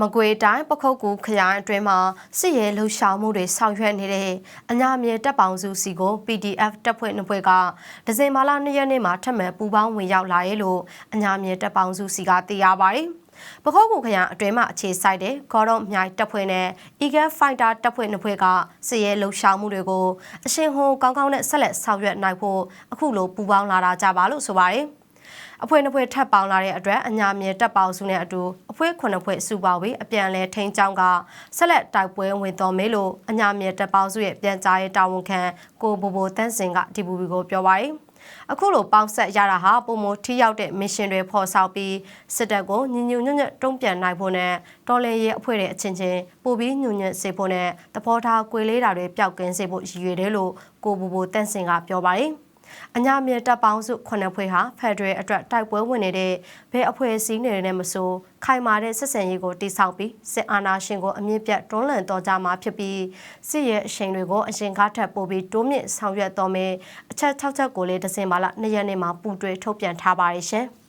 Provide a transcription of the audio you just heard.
မကွေတိုင်းပခုတ်ကူခရိုင်အတွင်းမှာစစ်ရဲလှုပ်ရှားမှုတွေဆောင်ရွက်နေတဲ့အညာမြေတပ်ပေါင်းစုစီကို PDF တပ်ဖွဲ့နှစ်ဖွဲ့ကဒဇင်မာလာ2ရက်နေ့မှာထပ်မံပူးပေါင်းဝင်ရောက်လာရဲလို့အညာမြေတပ်ပေါင်းစုစီကသိရပါတယ်။ပခုတ်ကူခရိုင်အတွင်းမှာအခြေစိုက်တဲ့ဂေါ်တော့မြိုင်တပ်ဖွဲ့နဲ့ Eagle Fighter တပ်ဖွဲ့နှစ်ဖွဲ့ကစစ်ရဲလှုပ်ရှားမှုတွေကိုအရှင်ဟိုကောင်းကောင်းနဲ့ဆက်လက်ဆောင်ရွက်နိုင်ဖို့အခုလိုပူးပေါင်းလာတာကြပါလို့ဆိုပါတယ်။ အဖွဲ့နှစ်ဖွဲ့ထပ်ပေါင်းလာတဲ့အတွက်အညာမြေတက်ပေါင်းစုနဲ့အတူအဖွဲ့ခုနှစ်ဖွဲ့စုပေါင်းပြီးအပြန်လဲထိန်းချောင်းကဆက်လက်တိုက်ပွဲဝင်တော်မေလို့အညာမြေတက်ပေါင်းစုရဲ့ပြန်ကြားရေးတာဝန်ခံကိုဘိုဘိုတန်းစင်ကဒီဘူဘီကိုပြောပါရယ်အခုလိုပေါင်းဆက်ရတာဟာပုံမထိရောက်တဲ့မစ်ရှင်တွေဖော်ဆောင်ပြီးစစ်တပ်ကိုညဉ့်ညွညွတ်ညွတ်တုံ့ပြန်နိုင်ဖို့နဲ့တော်လန်ရဲ့အဖွဲ့တွေအချင်းချင်းပိုပြီးညဉ့်ညွတ်စေဖို့နဲ့သဘောထားကွေလေးတာတွေပျောက်ကင်းစေဖို့ရည်ရွယ်တယ်လို့ကိုဘိုဘိုတန်းစင်ကပြောပါရယ် အညာမြေတပ်ပေါင်းစုခုနှစ်ဖွဲ့ဟာဖက်ဒရယ်အတွက်တိုက်ပွဲဝင်နေတဲ့ဘယ်အဖွဲ့အစည်းတွေနဲ့မဆိုခိုင်မာတဲ့ဆက်ဆံရေးကိုတိစောက်ပြီးစစ်အာဏာရှင်ကိုအမြင့်ပြတ်တွန်းလှန်တော်ကြမှာဖြစ်ပြီးစစ်ရဲ့အရှိန်တွေကိုအရင်ကားထပ်ပို့ပြီးတိုးမြင့်ဆောင်ရွက်တော်မယ်အချက်၆ချက်ကိုလည်းဒဇင်မာလ၂ရက်နေ့မှာပူးတွဲထုတ်ပြန်ထားပါတယ်ရှင်။